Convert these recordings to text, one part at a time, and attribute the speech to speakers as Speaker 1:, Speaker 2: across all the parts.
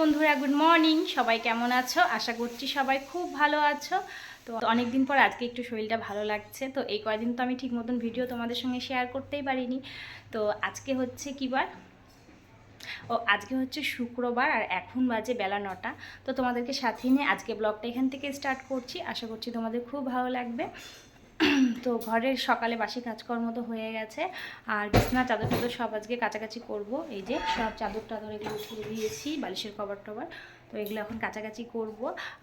Speaker 1: বন্ধুরা good morning সবাই কেমন আছো? আশা করছি সবাই খুব ভালো আছো। তো অনেক দিন পর আজকে একটু শরীরটা ভালো লাগছে। তো এই কয়দিন তো আমি ঠিক মতন ভিডিও তোমাদের সঙ্গে শেয়ার করতেই পারিনি। তো আজকে হচ্ছে কী বার? ও, আজকে হচ্ছে শুক্রবার আর এখন বাজে বেলা নটা। তো তোমাদেরকে সাথে নিয়ে আজকে ব্লগটা এখান থেকে স্টার্ট করছি। আশা করছি তোমাদের খুব ভালো লাগবে। তো ঘরের সকালে বাসি কাজকর্ম তো হয়ে গেছে। আর বিছনা চাদর টাদর সব আজকে কাছাকাছি করব। এই যে সব চাদর টাদর এগুলো উঠিয়ে দিয়েছি বালিশের কভার টভার। তো এগুলো এখন কাছাকাছি করব।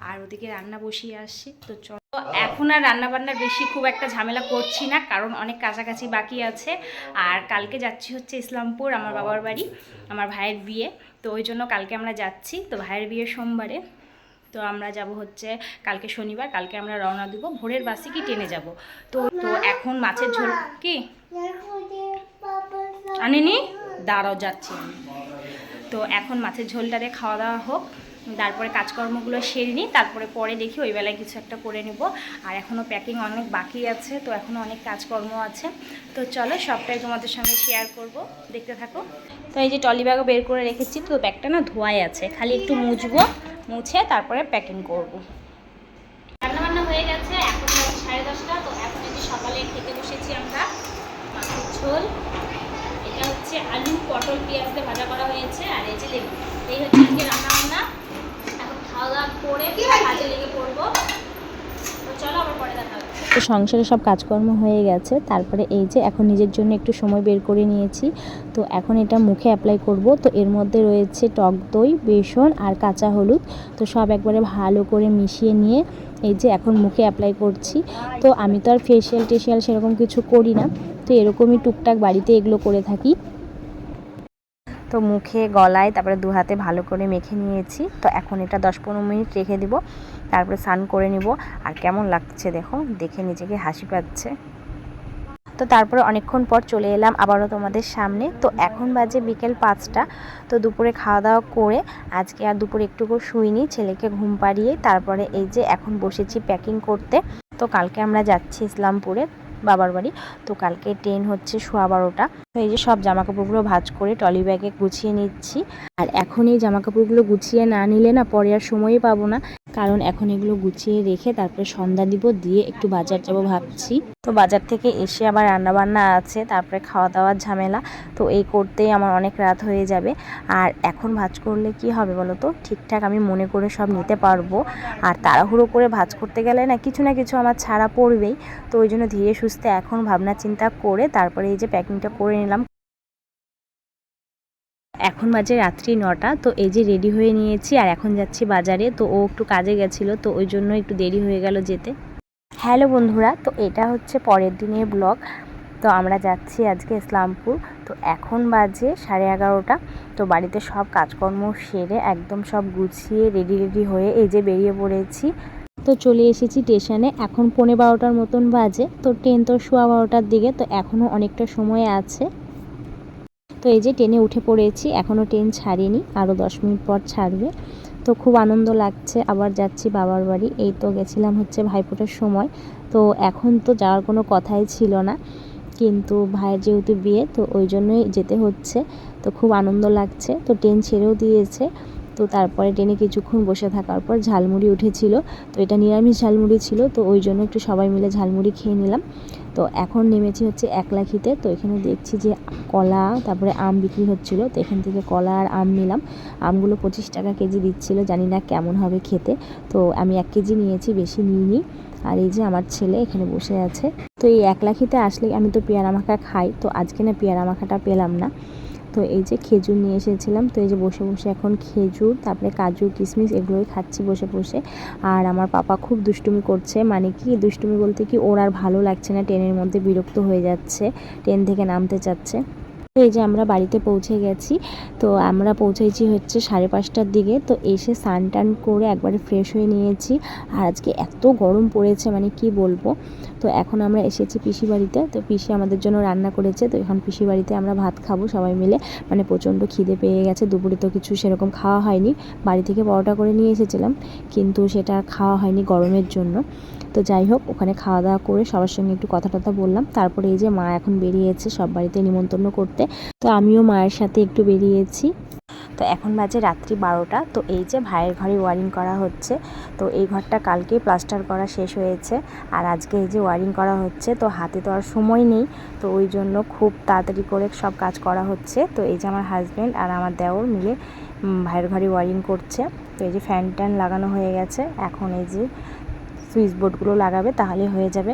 Speaker 1: আর ওদিকে রান্না বসিয়ে আসছি। তো চলো। এখন আর রান্না বান্নার বেশি খুব একটা ঝামেলা করছি না কারণ অনেক কাছাকাছি বাকি আছে। আর কালকে যাচ্ছি হচ্ছে ইসলামপুর আমার বাবার বাড়ি আমার ভাইয়ের বিয়ে। তো ওই জন্য কালকে আমরা যাচ্ছি। তো ভাইয়ের বিয়ে সোমবারে। তো আমরা যাব হচ্ছে কালকে শনিবার, কালকে আমরা রওনা দিব ভোরের বাসে কি ট্রেনে যাব। তো তো এখন মাছের ঝোল কি? আনিনি? দাঁড়াও, যাচ্ছি তো এখন মাছের ঝোলটারে খাওয়া দাওয়া হোক, তারপরে কাজকর্মগুলো সেরে নিই, তারপরে পরে দেখি ওই বেলায় কিছু একটা করে নেব। আর এখনও প্যাকিং অনেক বাকি আছে, তো এখনও অনেক কাজকর্ম আছে। তো চলো, সবটাই তোমাদের সঙ্গে শেয়ার করব। দেখতে থাকো। তো এই যে টলি ব্যাগও বের করে রেখেছি, তো ব্যাগটা না ধোয়াই আছে, খালি একটু মুছবো। মুছে তারপরে প্যাকিং করব। রান্নাবান্না হয়ে গেছে, এখন সাড়ে দশটা, তো এখন যে সকালে খেতে বসেছি আমরা, মাছের ঝোল। এটা হচ্ছে আলু পটল পেঁয়াজ দিয়ে ভাজা করা হয়েছে, আর এই যে এই হচ্ছে আজকে রান্নাবান্না এখন খাওয়া দাওয়া করে কাজে লেগে পড়ব তো চলো আবার পরে দেখা হবে
Speaker 2: তো সংসারে সব কাজকর্ম হয়ে গেছে, তারপরে এই যে এখন নিজের জন্য একটু সময় বের করে নিয়েছি, তো এখন এটা মুখে অ্যাপ্লাই করব, তো এর মধ্যে রয়েছে টক দই, বেসন আর কাঁচা হলুদ, তো সব একবারে ভালো করে মিশিয়ে নিয়ে এই যে এখন মুখে অ্যাপ্লাই করছি, তো আমি তো আর ফেসিয়াল টেশিয়াল সেরকম কিছু করি না, তো এরকমই টুকটাক বাড়িতে এগুলো করে থাকি। তো মুখে গলায় তারপরে দু হাতে ভালো করে মেখে নিয়েছি, তো এখন এটা দশ পনেরো মিনিট রেখে দিব তারপরে স্নান করে নিব। আর কেমন লাগছে দেখো, দেখে নিজেকে হাসি পাচ্ছে। তো তারপরে অনেকক্ষণ পর চলে এলাম আবারও তোমাদের সামনে। তো এখন বাজে বিকেল পাঁচটা। তো দুপুরে খাওয়া দাওয়া করে আজকে আর দুপুরে একটুকু শুইনি, ছেলেকে ঘুম পাড়িয়ে তারপরে এই যে এখন বসেছি প্যাকিং করতে। তো কালকে আমরা যাচ্ছি ইসলামপুরে বাবার বাড়ি। তো কালকে ট্রেন হচ্ছে সোয়া বারোটা। তো এই যে সব জামা কাপড়গুলো ভাঁজ করে টলি ব্যাগে গুছিয়ে নিচ্ছি। আর এখন এই জামা কাপড়গুলো গুছিয়ে না নিলে না পরে আর সময়ই পাবো না। কারণ এখন এগুলো গুছিয়ে রেখে তারপরে সন্ধ্যা দিব, দিয়ে একটু বাজার যাব ভাবছি। তো বাজার থেকে এসে আবার রান্না বান্না আছে, তারপরে খাওয়া দাওয়ার ঝামেলা। তো এই করতেই আমার অনেক রাত হয়ে যাবে। আর এখন ভাজ করলে কি হবে বলো তো? ঠিকঠাক আমি মনে করে সব নিতে পারব। আর তাড়াহুড়ো করে ভাজ করতে গেলে না কিছু না কিছু আমার ছাড়া পড়বেই। তো ওই জন্য ধীরে সুস্থে এখন ভাবনা চিন্তা করে তারপরে এই যে প্যাকিংটা করে নিলাম। এখন বাজে রাত্রি নটা, তো এই যে রেডি হয়ে নিয়েছি আর এখন যাচ্ছি বাজারে, তো ও একটু কাজে গেছিল, তো ওই জন্য একটু দেরি হয়ে গেল যেতে। হ্যালো বন্ধুরা, তো এটা হচ্ছে পরের দিনের ব্লগ। তো আমরা যাচ্ছি আজকে ইসলামপুর, তো এখন বাজে সাড়ে এগারোটা, তো বাড়িতে সব কাজকর্ম সেরে একদম সব গুছিয়ে রেডি রেডি হয়ে এই যে বেরিয়ে পড়েছি। তো চলে এসেছি স্টেশনে এখন পৌনে বারোটার মতন বাজে, তো ট্রেন তো শোয়া বারোটার দিকে, তো এখনও অনেকটা সময় আছে। তো এই যে ট্রেনে উঠে পড়েছি এখনও ট্রেন ছাড়েনি আরও দশ মিনিট পর ছাড়বে। তো খুব আনন্দ লাগছে, আবার যাচ্ছি বাবার বাড়ি। এই তো গেছিলাম হচ্ছে ভাইফোঁটার সময়। তো এখন তো যাওয়ার কোনো কথাই ছিল না, কিন্তু ভাইয়ের যেহেতু বিয়ে, তো ওই জন্যই যেতে হচ্ছে। তো খুব আনন্দ লাগছে, তো ট্রেন ছেড়েও দিয়েছে। তো তারপরে ট্রেনে কিছুক্ষণ বসে থাকার পর ঝালমুড়ি উঠেছিল। তো এটা নিরামিষ ঝালমুড়ি ছিল, তো ওই জন্য একটু সবাই মিলে ঝালমুড়ি খেয়ে নিলাম। তো এখন নেমেছি হচ্ছে এক লাখিতে তো এখানে দেখছি যে কলা, তারপরে আম বিক্রি হচ্ছিল। তো এখান থেকে কলা আর আম নিলাম। আমগুলো পঁচিশ টাকা কেজি দিচ্ছিল, জানি না কেমন হবে খেতে। তো আমি এক কেজি নিয়েছি, বেশি নিইনি। আর এই যে আমার ছেলে এখানে বসে আছে। তো এই এক লাখিতে আসলে আমি তো পেয়ারা মাখা খাই। তো আজকে না পেয়ারা মাখাটা পেলাম না। তো এই যে খেজুর নিয়ে এসেছিলাম, তো এই যে বসে বসে এখন খেজুর, তারপরে কাজু কিশমিশ এগুলোই খাচ্ছি বসে বসে। আর আমার পাপা খুব দুষ্টুমি করছে মানে কি দুষ্টুমি বলতে কি ওর আর ভালো লাগছে না, ট্রেনের মধ্যে বিরক্ত হয়ে যাচ্ছে, ট্রেন থেকে নামতে চাচ্ছে। এই যে আমরা বাড়িতে পৌঁছে গেছি, তো আমরা পৌঁছেছি হচ্ছে সাড়ে পাঁচটার দিকে, তো এসে স্নান টান করে একবারে ফ্রেশ হয়ে নিয়েছি। আর আজকে এত গরম পড়েছে মানে কি বলব? তো এখন আমরা এসেছি পিসি বাড়িতে, তো পিসি আমাদের জন্য রান্না করেছে, তো এখন পিসি বাড়িতে আমরা ভাত খাব সবাই মিলে। মানে প্রচণ্ড খিদে পেয়ে গেছে, দুপুরে তো কিছু সেরকম খাওয়া হয়নি। বাড়ি থেকে পরোটা করে নিয়ে এসেছিলাম, কিন্তু সেটা খাওয়া হয়নি গরমের জন্য। তো যাই হোক, ওখানে খাওয়া দাওয়া করে সবার সঙ্গে একটু কথা টথা বললাম। তারপরে এই যে মা এখন বেরিয়েছে, সব বাড়িতে নিমন্ত্রণ করতে। তো আমিও মায়ের সাথে একটু বেরিয়েছি। তো এখন বাজে রাত্রি বারোটা। তো এই যে ভাইয়ের ঘরে ওয়ারিং করা হচ্ছে, তো এই ঘরটা কালকেই প্লাস্টার করা শেষ হয়েছে। আর আজকে এই যে ওয়ারিং করা হচ্ছে, তো হাতে তো আর সময় নেই। তো ওই জন্য খুব তাড়াতাড়ি করে সব কাজ করা হচ্ছে। তো এই যে আমার হাজব্যান্ড আর আমার দেওর মিলে ভাইয়ের ঘরে ওয়ারিং করছে। তো এই যে ফ্যান ট্যান লাগানো হয়ে গেছে। এখন এই যে সুইচ বোর্ডগুলো লাগাবে তাহলে হয়ে যাবে।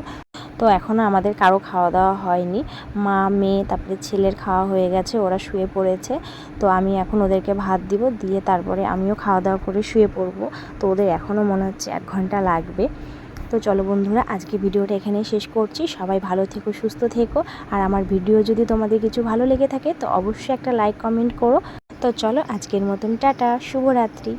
Speaker 2: তো এখনও আমাদের কারও খাওয়া দাওয়া হয়নি। মা, মেয়ে, তারপরে ছেলের খাওয়া হয়ে গেছে, ওরা শুয়ে পড়েছে। তো আমি এখন ওদেরকে ভাত দিব, দিয়ে তারপরে আমিও খাওয়া দাওয়া করে শুয়ে পড়ব। তো ওদের এখনও মনে হচ্ছে এক ঘণ্টা লাগবে। তো চলো বন্ধুরা, আজকে ভিডিওটা এখানেই শেষ করছি। সবাই ভালো থেকো, সুস্থ থেকো। আর আমার ভিডিও যদি তোমাদের কিছু ভালো লেগে থাকে, তো অবশ্যই একটা লাইক, কমেন্ট করো। তো চলো আজকের মতন টাটা, শুভরাত্রি।